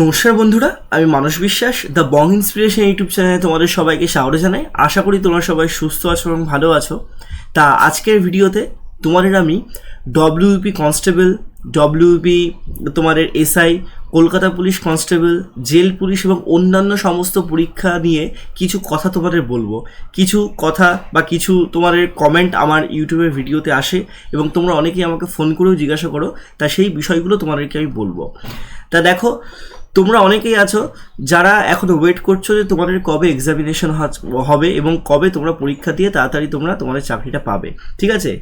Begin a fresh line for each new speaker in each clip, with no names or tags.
নমস্কার বন্ধুরা, আমি মানস বিশ্বাস দ্য বং ইন্সপিরেশন ইউটিউব চ্যানেলে তোমাদের সবাইকে স্বাগত জানাই। আশা করি তোমরা সবাই সুস্থ আছো এবং ভালো আছো। তা আজকের ভিডিওতে তোমাদের আমি ডব্লিউপি কনস্টেবল ডব্লিউপি তোমাদের SI Kolkata police constable jail police এবং অন্যান্য সমস্ত পরীক্ষা নিয়ে কিছু কথা তোমাদের বলব। কিছু কথা বা কিছু তোমাদের কমেন্ট আমার ইউটিউবের ভিডিওতে আসে এবং তোমরা অনেকেই আমাকে ফোন করেও জিজ্ঞাসা করো, তা সেই বিষয়গুলো তোমাদেরকে আমি বলব। তা দেখো তোমরা অনেকেই আছো যারা এখনও ওয়েট করছ যে তোমাদের কবে এক্সামিনেশন হবে এবং কবে তোমরা পরীক্ষা দিয়ে তাড়াতাড়ি তোমরা তোমাদের চাকরিটা পাবে, ঠিক আছে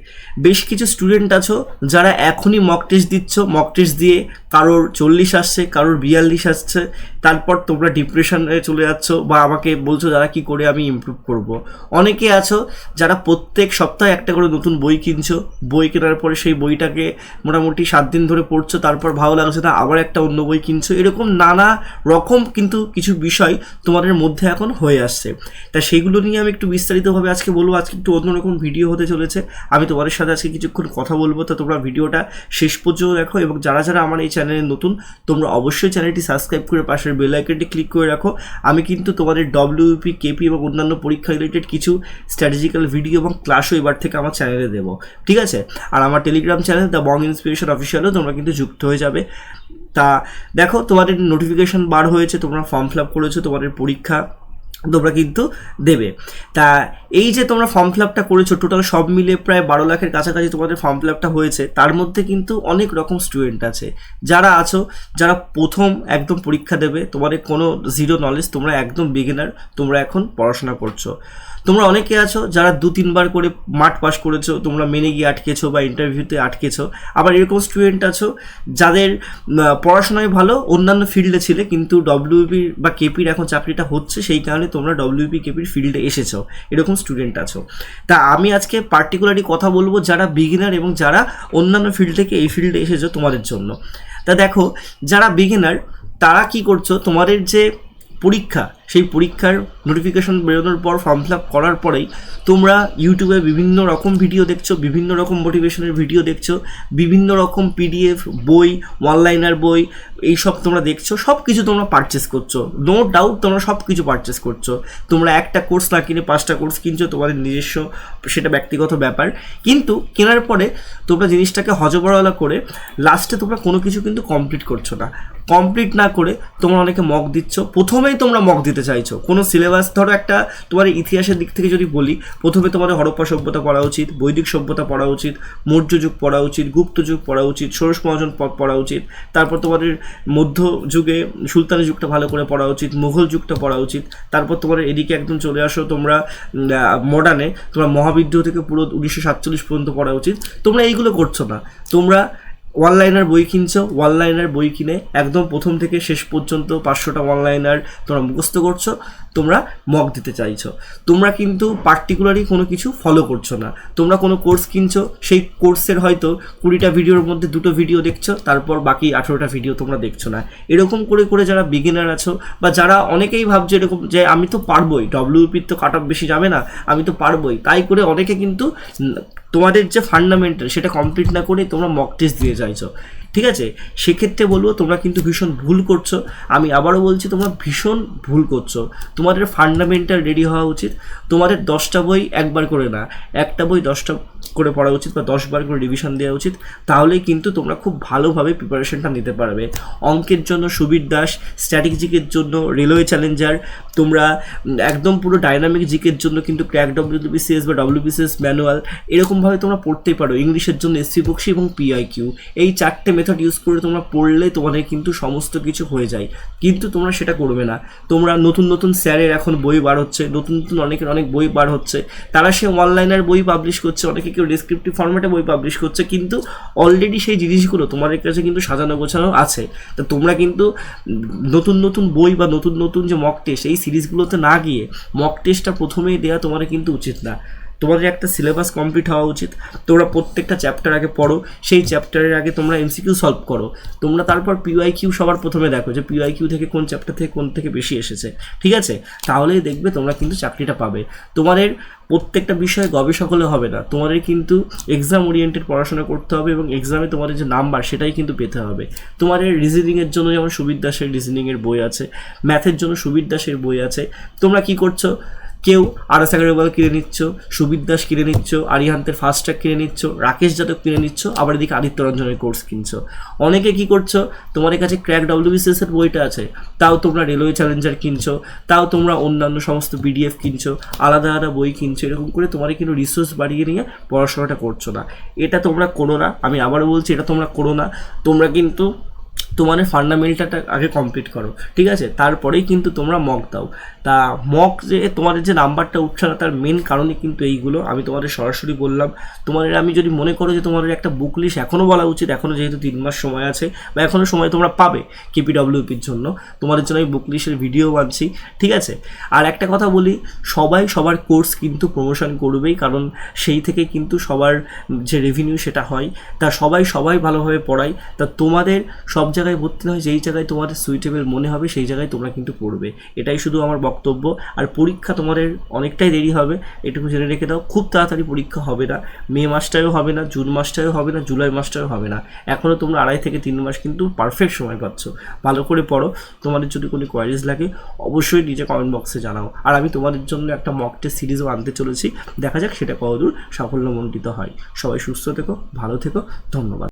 বেশ কিছু স্টুডেন্ট আছো যারা এখনই মক টেস্ট দিচ্ছ মক টেস্ট দিয়ে কারোর চল্লিশ আসছে, কারোর বিয়াল্লিশ আসছে, তারপর তোমরা ডিপ্রেশনে চলে যাচ্ছ বা আমাকে বলছো যারা কি করে আমি ইমপ্রুভ করব। অনেকে আছো যারা প্রত্যেক সপ্তাহে একটা করে নতুন বই কিনছো, বই কেনার পরে সেই বইটাকে মোটামুটি সাত দিন ধরে পড়ছো, তারপর ভালো লাগছে না, আবার একটা অন্য বই কিনছো, এরকম নানা রকম কিন্তু কিছু বিষয় তোমাদের মধ্যে এখন হয়ে আসছে। তা সেগুলো নিয়ে আমি একটু বিস্তারিতভাবে আজকে বলব। আজকে একটু অন্যরকম ভিডিও হতে চলেছে। আমি তোমাদের সাথে আজকে কিছুক্ষণ কথা বলব। তা তোমরা ভিডিওটা শেষ পর্যন্ত দেখো এবং যারা যারা আমার এই চ্যানেলে নতুন, তোমরা অবশ্যই চ্যানেলটি সাবস্ক্রাইব করে পাশের বেল আইকনটি ক্লিক করে রাখো। আমি কিন্তু তোমাদের ডব্লিউপি কেপি এবং অন্যান্য পরীক্ষা রিলেটেড কিছু স্ট্র্যাটেজিক্যাল ভিডিও এবং ক্লাসও এবার থেকে আমার চ্যানেলে দেবো। ঠিক আছে? আর আমার Telegram channel the Bong inspiration অফিসিয়ালও তোমরা কিন্তু যুক্ত হয়ে যাবে। তা দেখো তোমাদের নোটিফিকেশন বার হয়েছে তোমরা ফর্ম ফিল আপ করেছ তোমাদের পরীক্ষা তোমরা কিন্তু দেবে। তা এই যে তোমরা ফর্ম ফিল আপটা করেছ টোটাল সব মিলে প্রায় বারো লাখের কাছাকাছি তোমাদের ফর্ম ফিল আপটা হয়েছে। তার মধ্যে কিন্তু অনেক রকম স্টুডেন্ট আছে। যারা আছো, যারা প্রথম একদম পরীক্ষা দেবে, তোমাদের কোনো জিরো নলেজ তোমরা একদম বিগিনার তোমরা এখন পড়াশোনা করছ। তোমরা অনেকে আছো, যারা দু, তিনবার করে মাঠ পাস করেছ, তোমরা মেনে গিয়ে আটকেছো বা ইন্টারভিউতে আটকেছো। আবার এরকম স্টুডেন্ট আছো, যাদের পড়াশোনায় ভালো, অন্যান্য ফিল্ডে ছিলে, কিন্তু ডব্লিউপি বা কেপির এখন চাকরিটা হচ্ছে, সেই কারণে তোমরা ডব্লিউপি কেপির ফিল্ডে এসেছ, এরকম স্টুডেন্ট আছো। তা আমি আজকে পার্টিকুলারলি কথা বলব যারা বিগিনার এবং যারা অন্যান্য ফিল্ড থেকে এই ফিল্ডে এসেছ তোমাদের জন্য। তা দেখো, যারা বিগিনার তারা কি করছ? তোমাদের যে পরীক্ষা সেই পরীক্ষার নোটিফিকেশন বেরোনোর পর ফর্ম ফিল আপ করার পরেই তোমরা ইউটিউবে বিভিন্ন রকম ভিডিও দেখছ, বিভিন্ন রকম মোটিভেশনের ভিডিও দেখছ, বিভিন্ন রকম পিডিএফ বই অনলাইনার বই এইসব তোমরা দেখছ সব কিছু তোমরা পারচেস করছ। নো ডাউট তোমরা সব কিছু পারচেস করছ। তোমরা একটা কোর্স না কিনে পাঁচটা কোর্স কিনছো, তোমাদের নিজস্ব সেটা ব্যক্তিগত ব্যাপার। কিন্তু কেনার পরে তোমরা জিনিসটাকে হজবরলা করে লাস্টে তোমরা কোনো কিছু কিন্তু কমপ্লিট করছ না। কমপ্লিট না করে তোমরা অনেকে মক দিচ্ছ। প্রথমেই তোমরা মক দিতে চাইছো। কোনো সিলেবাস ধরো একটা তোমার ইতিহাসের দিক থেকে যদি বলি, প্রথমে তোমাদের হরপ্পা সভ্যতা পড়া উচিত, বৈদিক সভ্যতা পড়া উচিত, মৌর্য যুগ পড়া উচিত, গুপ্ত যুগ পড়া উচিত, ষোড়শ মহাজন পড়া উচিত, তারপর তোমাদের মধ্য যুগে সুলতানি যুগটা ভালো করে পড়া উচিত, মুঘল যুগটা পড়া উচিত, তারপর তোমার এদিকে একদম চলে আসো তোমরা মডার্নে তোমরা মহাবিদ্রোহ থেকে পুরো উনিশশো সাতচল্লিশ পর্যন্ত পড়া উচিত, তোমরা এইগুলো করছ না। তোমরা ওয়ানলাইনার বই কিনছো ওয়ানলাইনার বই কিনে একদম প্রথম থেকে শেষ পর্যন্ত পাঁচশোটা ওয়ানলাইনার তোমরা মুখস্থ করছ, তোমরা মক দিতে চাইছো। তোমরা কিন্তু পার্টিকুলারই কোনো কিছু ফলো করছ না। তোমরা কোনো কোর্স কিনছো, সেই কোর্সের হয়তো কুড়িটা ভিডিওর মধ্যে দুটো ভিডিও দেখছ, তারপর বাকি আঠেরোটা ভিডিও তোমরা দেখছ না। এরকম করে করে যারা বিগিনার আছো বা যারা অনেকেই ভাবছ এরকম যে আমি তো পারবোই ডব্লিউপির তো কাট অফ বেশি যাবে না, আমি তো পারবোই, তাই করে অনেকে কিন্তু তোমাদের যে ফান্ডামেন্টাল সেটা কমপ্লিট না করে তোমরা মক টেস্ট দিয়ে চাইছো ঠিক আছে? সেক্ষেত্রে বলব তোমরা কিন্তু ভীষণ ভুল করছ। আমি আবারও বলছি, তোমরা ভীষণ ভুল করছ। তোমাদের ফান্ডামেন্টাল রেডি হওয়া উচিত। তোমাদের দশটা বই একবার করে না, একটা বই দশটা করে পড়া উচিত বা দশবার করে রিভিশন দেওয়া উচিত। তাহলেই কিন্তু তোমরা খুব ভালোভাবে প্রিপারেশনটা নিতে পারবে। অঙ্কের জন্য সুবীর দাস স্ট্র্যাটেজিকের জন্য রেলওয়ে চ্যালেঞ্জার তোমরা একদম পুরো ডাইনামিক জিকের জন্য কিন্তু ক্র্যাক ডব্লিউবিসিএস বা ডব্লিউবিসিএস ম্যানুয়াল এরকমভাবে তোমরা পড়তেই পারো। ইংলিশের জন্য এসসি বক্সি এবং পিআইকিউ এই চারটে মেথড ইউজ করে তোমরা পড়লে তোমাদের কিন্তু সমস্ত কিছু হয়ে যায়। কিন্তু তোমরা সেটা করবে না। তোমরা নতুন নতুন স্যারের এখন বই বার হচ্ছে, নতুন নতুন অনেকের অনেক বই বার হচ্ছে। তারা সে অনলাইনের বই পাবলিশ করছে, অনেকে কেউ ডিসক্রিপটিভ ফর্মেটে বই পাবলিশ করছে, কিন্তু অলরেডি সেই জিনিসগুলো তোমাদের কাছে কিন্তু সাজানো, গোছানো আছে। তো তোমরা কিন্তু নতুন নতুন বই বা নতুন নতুন যে মক টেস্ট এই সিরিজগুলোতে না গিয়ে মক টেস্টটা প্রথমেই দেওয়া তোমার কিন্তু উচিত না। তোমাদের একটা সিলেবাস কমপ্লিট হওয়া উচিত। তোমরা প্রত্যেকটা চ্যাপ্টার আগে পড়ো, সেই চ্যাপ্টারের আগে তোমরা এমসিকিউ সলভ করো। তোমরা তারপর পিওয়াই কিউ সবার প্রথমে দেখো যে পিওয়াই কিউ থেকে কোন চ্যাপ্টার থেকে কোন থেকে বেশি এসেছে। ঠিক আছে? তাহলেই দেখবে তোমরা কিন্তু চাকরিটা পাবে। তোমাদের প্রত্যেকটা বিষয়ে গবেষক হলে হবে না। তোমাদের কিন্তু এক্সাম ওরিয়েন্টেড পড়াশোনা করতে হবে এবং এক্সামে তোমাদের যে নাম্বার সেটাই কিন্তু পেতে হবে। তোমাদের রিজনিংয়ের জন্য যেমন সুবির দাসের রিজনিংয়ের বই আছে ম্যাথের জন্য সুবির দাসের বই আছে। তোমরা কি করছ? কেউ আরাস আগরওয়াল কিনে নিচ্ছ, সুবির দাস কিনে নিচ্ছ আরিহান্তের ফাস্ট ট্র্যাক কিনে নিচ্ছ, রাকেশ যাদব কিনে নিচ্ছ, আবার এদিকে আদিত্য রঞ্জনের কোর্স কিনছো। অনেকে কি করছ, তোমাদের কাছে ক্র্যাক এর বইটা আছে, তাও তোমরা রেলওয়ে চ্যালেঞ্জার কিনছো, তাও তোমরা অন্যান্য সমস্ত বিডিএফ কিনছো, আলাদা আলাদা বই কিনছো, এরকম করে তোমার কিন্তু রিসোর্স বাড়িয়ে নিয়ে পড়াশোনাটা করছ না। এটা তোমরা করো না, আমি আবারও বলছি, এটা তোমরা করো না, তোমরা কিন্তু তোমাদের ফান্ডামেন্টালটা আগে কমপ্লিট করো, ঠিক আছে? তারপরেই কিন্তু তোমরা মক দাও। তা মক যে, তোমাদের যে নাম্বারটা উঠছে না, তার মেন কারণই কিন্তু এইগুলো। আমি তোমাদের সরাসরি বললাম, তোমাদের আমি যদি মনে করো যে তোমাদের একটা বুক লিস্ট এখনও বলা উচিত এখনও যেহেতু তিন মাস সময় আছে, বা এখনও সময় তোমরা পাবে কেপিডব্লিউপির জন্য, তোমাদের জন্য আমি বুক লিস্টের ভিডিও বানছি, ঠিক আছে? আর একটা কথা বলি, সবাই সবার কোর্স কিন্তু প্রমোশন করবেই, কারণ সেই থেকে কিন্তু সবার যে রেভিনিউ সেটা হয়। তা সবাই সবাই ভালোভাবে পড়ায়। তা তোমাদের সব জায়গায় ভর্তি হয় যেই জায়গায় তোমাদের সুইটেবল মনে হবে, সেই জায়গায় তোমরা কিন্তু পড়বে। এটাই শুধু আমার বক্তব্য। আর পরীক্ষা তোমাদের অনেকটাই দেরি হবে, এটুকু জেনে রেখে দাও, খুব তাড়াতাড়ি পরীক্ষা হবে না। মে মাসটায়ও হবে না, জুন মাসটায়ও হবে না, জুলাই মাসটায়ও হবে না। এখনও তোমরা আড়াই থেকে তিন মাস কিন্তু পারফেক্ট সময় পাচ্ছ। ভালো করে পড়ো। তোমাদের যদি কোনো কোয়ারিজ লাগে, অবশ্যই নিজে কমেন্ট বক্সে জানাও। আর আমি তোমাদের জন্য একটা মক টেস্ট সিরিজও আনতে চলেছি। দেখা যাক সেটা কতদূর সাফল্যমণ্ডিত হয়। সবাই সুস্থ থেকো, ভালো থেকো। ধন্যবাদ।